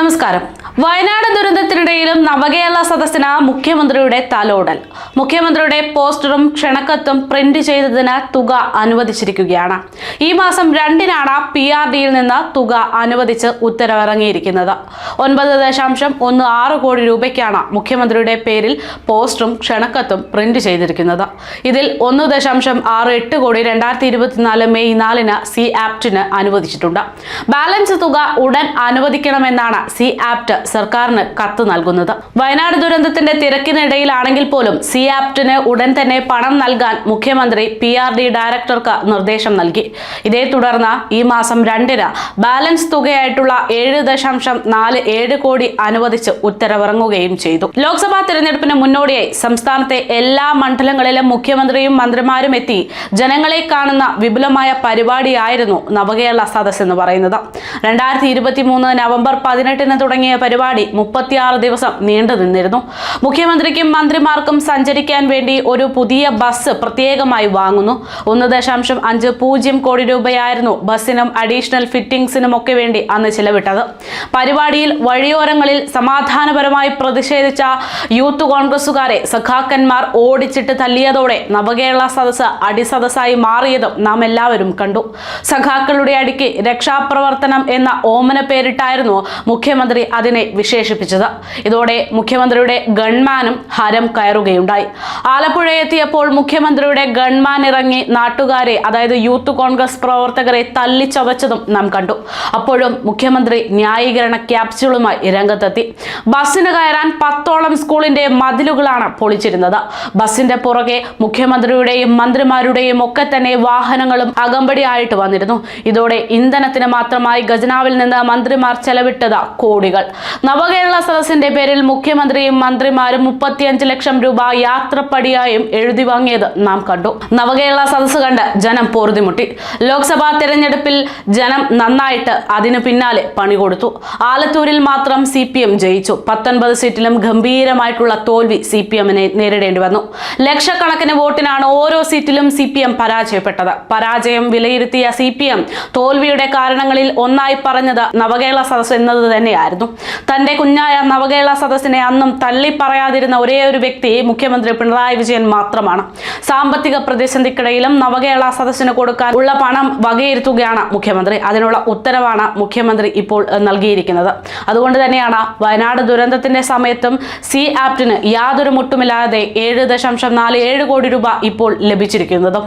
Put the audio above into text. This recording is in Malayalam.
നമസ്കാരം. വയനാട് ദുരന്തത്തിനിടയിലും നവകേരള സദസ്സിന് മുഖ്യമന്ത്രിയുടെ തലോടൽ. മുഖ്യമന്ത്രിയുടെ പോസ്റ്ററും ക്ഷണക്കത്തും പ്രിന്റ് ചെയ്തതിന് തുക അനുവദിച്ചിരിക്കുകയാണ്. ഈ മാസം രണ്ടിനാണ് പി ആർ ഡിയിൽ നിന്ന് തുക അനുവദിച്ച് ഉത്തരവിറങ്ങിയിരിക്കുന്നത്. ഒൻപത് ദശാംശം ഒന്ന് ആറ് കോടി രൂപയ്ക്കാണ് മുഖ്യമന്ത്രിയുടെ പേരിൽ പോസ്റ്ററും ക്ഷണക്കത്തും പ്രിന്റ് ചെയ്തിരിക്കുന്നത്. ഇതിൽ ഒന്ന് ദശാംശം ആറ് എട്ട് കോടി രണ്ടായിരത്തി ഇരുപത്തിനാല് മെയ് നാലിന് സി ആപ്റ്റിന് അനുവദിച്ചിട്ടുണ്ട്. ബാലൻസ് തുക ഉടൻ അനുവദിക്കണമെന്നാണ് സി ആപ്റ്റ് സർക്കാരിന് കത്ത് നൽകുന്നത്. വയനാട് ദുരന്തത്തിന്റെ തിരക്കിനിടയിലാണെങ്കിൽ പോലും സി ആപ്റ്റിന് ഉടൻ തന്നെ പണം നൽകാൻ മുഖ്യമന്ത്രി പി ആർ ഡി ഡയറക്ടർക്ക് നിർദ്ദേശം നൽകി. ഇതേ തുടർന്ന് ഈ മാസം രണ്ടിന് ബാലൻസ് തുകയായിട്ടുള്ള ഏഴ് ദശാംശം നാല് ഏഴ് കോടി അനുവദിച്ച് ഉത്തരവിറങ്ങുകയും ചെയ്തു. ലോക്സഭാ തെരഞ്ഞെടുപ്പിന് മുന്നോടിയായി സംസ്ഥാനത്തെ എല്ലാ മണ്ഡലങ്ങളിലും മുഖ്യമന്ത്രിയും മന്ത്രിമാരും എത്തി. ജനങ്ങളെ കാണുന്ന വിപുലമായ പരിപാടിയായിരുന്നു നവകേരള സദസ് എന്ന് പറയുന്നത്. രണ്ടായിരത്തി ഇരുപത്തി മൂന്ന് നവംബർ പതിനെട്ടിന് തുടങ്ങിയ പരിപാടി മുപ്പത്തിയാറ് ദിവസം നീണ്ടു നിന്നിരുന്നു. മുഖ്യമന്ത്രിക്കും മന്ത്രിമാർക്കും സഞ്ചരിക്കാൻ വേണ്ടി ഒരു പുതിയ ബസ് പ്രത്യേകമായി വാങ്ങുന്നു. ഒന്ന് ദശാംശം അഞ്ച് പൂജ്യം കോടി രൂപയായിരുന്നു ബസ്സിനും അഡീഷണൽ ഫിറ്റിംഗ്സിനും ഒക്കെ വേണ്ടി അന്ന് ചിലവിട്ടത്. പരിപാടിയിൽ വഴിയോരങ്ങളിൽ സമാധാനപരമായി പ്രതിഷേധിച്ച യൂത്ത് കോൺഗ്രസുകാരെ സഖാക്കന്മാർ ഓടിച്ചിട്ട് തല്ലിയതോടെ നവകേരള സദസ്സ് അടിസദസ്സായി മാറിയതും നാം എല്ലാവരും കണ്ടു. സഖാക്കളുടെ അടിക്ക് രക്ഷാപ്രവർത്തനം എന്ന ഓമന പേരിട്ടായിരുന്നു മുഖ്യമന്ത്രി അതിനെ വിശേഷിപ്പിച്ചത്. ഇതോടെ മുഖ്യമന്ത്രിയുടെ ഗൺമാനും ഹരം കയറുകയുണ്ടായി. ആലപ്പുഴ എത്തിയപ്പോൾ മുഖ്യമന്ത്രിയുടെ ഗൺമാൻ ഇറങ്ങി നാട്ടുകാരെ അതായത് യൂത്ത് കോൺഗ്രസ് പ്രവർത്തകരെ തല്ലിച്ചതച്ചതും നാം കണ്ടു. അപ്പോഴും മുഖ്യമന്ത്രി ന്യായീകരണ ക്യാപ്സ്യൂളുമായി രംഗത്തെത്തി. ബസ്സിന് കയറാൻ പത്തോളം സ്കൂളിന്റെ മതിലുകളാണ് പൊളിച്ചിരുന്നത്. ബസിന്റെ പുറകെ മുഖ്യമന്ത്രിയുടെയും മന്ത്രിമാരുടെയും ഒക്കെ തന്നെ വാഹനങ്ങളും അകമ്പടിയായിട്ട് വന്നിരുന്നു. ഇതോടെ ഇന്ധനത്തിന് മാത്രമായി ഖജനാവിൽ നിന്ന് മന്ത്രിമാർ ചെലവിട്ടത് കോടികൾ. നവകേരള സദസ്സിന്റെ പേരിൽ മുഖ്യമന്ത്രിയും മന്ത്രിമാരും മുപ്പത്തിയഞ്ച് ലക്ഷം രൂപ യാത്രപ്പടിയായും എഴുതി വാങ്ങിയത് നാം കണ്ടു. നവകേരള സദസ്സ് കണ്ട് ജനം പോർതിമുട്ടി ലോക്സഭാ തെരഞ്ഞെടുപ്പിൽ ജനം നന്നായിട്ട് അതിനു പിന്നാലെ പണി കൊടുത്തു. ആലത്തൂരിൽ മാത്രം സി പി എം ജയിച്ചു. പത്തൊൻപത് സീറ്റിലും ഗംഭീരമായിട്ടുള്ള തോൽവി സി പി എമ്മിനെ നേരിടേണ്ടി വന്നു. ലക്ഷക്കണക്കിന് വോട്ടിനാണ് ഓരോ സീറ്റിലും സി പി എം പരാജയപ്പെട്ടത്. പരാജയം വിലയിരുത്തിയ സി പി എം തോൽവിയുടെ കാരണങ്ങളിൽ ഒന്നായി പറഞ്ഞത് നവകേരള സദസ്സ് എന്നത് തന്നെയായിരുന്നു. തന്റെ കുഞ്ഞായ നവകേരള സദസ്സിനെ അന്നും തള്ളിപ്പറയാതിരുന്ന ഒരേ ഒരു വ്യക്തി മുഖ്യമന്ത്രി പിണറായി വിജയൻ മാത്രമാണ്. സാമ്പത്തിക പ്രതിസന്ധിക്കിടയിലും നവകേരള സദസ്സിന് കൊടുക്കാൻ ഉള്ള പണം വകയിരുത്തുകയാണ് മുഖ്യമന്ത്രി. അതിനുള്ള ഉത്തരവാണ് മുഖ്യമന്ത്രി ഇപ്പോൾ നൽകിയിരിക്കുന്നത്. അതുകൊണ്ട് തന്നെയാണ് വയനാട് ദുരന്തത്തിന്റെ സമയത്തും സി ആപ്റ്റിന് യാതൊരു മുട്ടുമില്ലാതെ ഏഴ് ദശാംശം നാല് ഏഴ് കോടി രൂപ ഇപ്പോൾ ലഭിച്ചിരിക്കുന്നതും.